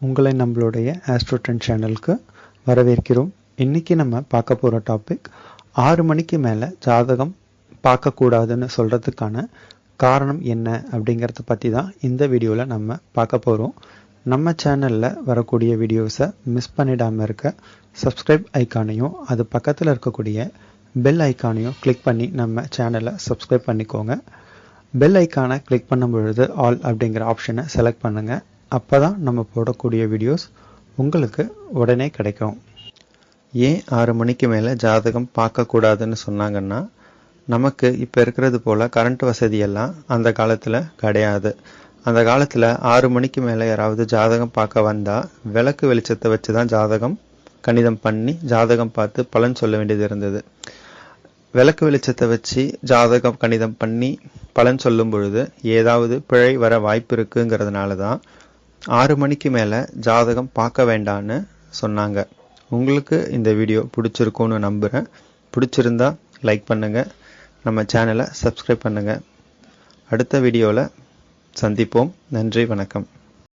உங்களை நம்மளுடைய ஆஸ்ட்ரோடன் சேனலுக்கு வரவேற்கிறோம். இன்னைக்கு நம்ம பார்க்க போகிற டாபிக் ஆறு மணிக்கு மேலே ஜாதகம் பார்க்கக்கூடாதுன்னு சொல்கிறதுக்கான காரணம் என்ன அப்படிங்கிறத பற்றி தான் இந்த வீடியோவில் நம்ம பார்க்க போகிறோம் நம்ம சேனலில் வரக்கூடிய வீடியோஸை மிஸ் பண்ணிடாமல் இருக்க சப்ஸ்கிரைப் ஐக்கானையும் அது பக்கத்தில் இருக்கக்கூடிய பெல் ஐக்கானையும் கிளிக் பண்ணி நம்ம சேனலை சப்ஸ்கிரைப் பண்ணிக்கோங்க. பெல் ஐக்கானை கிளிக் பண்ணும் பொழுது ஆல் அப்படிங்கிற ஆப்ஷனை செலக்ட் பண்ணுங்கள் அப்போ தான் நம்ம போடக்கூடிய வீடியோஸ் உங்களுக்கு உடனே கிடைக்கும். ஏன் ஆறு மணிக்கு மேலே ஜாதகம் பார்க்கக்கூடாதுன்னு சொன்னாங்கன்னா நமக்கு இப்போ இருக்கிறது போல் கரண்ட் வசதியெல்லாம் அந்த காலத்தில் கிடையாது. அந்த காலத்தில் ஆறு மணிக்கு மேலே யாராவது ஜாதகம் பார்க்க வந்தால் விளக்கு வெளிச்சத்தை வச்சு தான் ஜாதகம் கணிதம் பண்ணி ஜாதகம் பார்த்து பலன் சொல்ல வேண்டியது இருந்தது. விளக்கு வெளிச்சத்தை வச்சு ஜாதகம் கணிதம் பண்ணி பலன் சொல்லும் பொழுது ஏதாவது பிழை வர வாய்ப்பு இருக்குங்கிறதுனால தான் ஆறு மணிக்கு மேலே ஜாதகம் பார்க்க வேண்டான்னு சொன்னாங்க. உங்களுக்கு இந்த வீடியோ பிடிச்சிருக்கும்னு நம்புகிறேன் பிடிச்சிருந்தா லைக் பண்ணுங்கள் நம்ம சேனலை சப்ஸ்கிரைப் பண்ணுங்கள் அடுத்த வீடியோவில் சந்திப்போம். நன்றி வணக்கம்.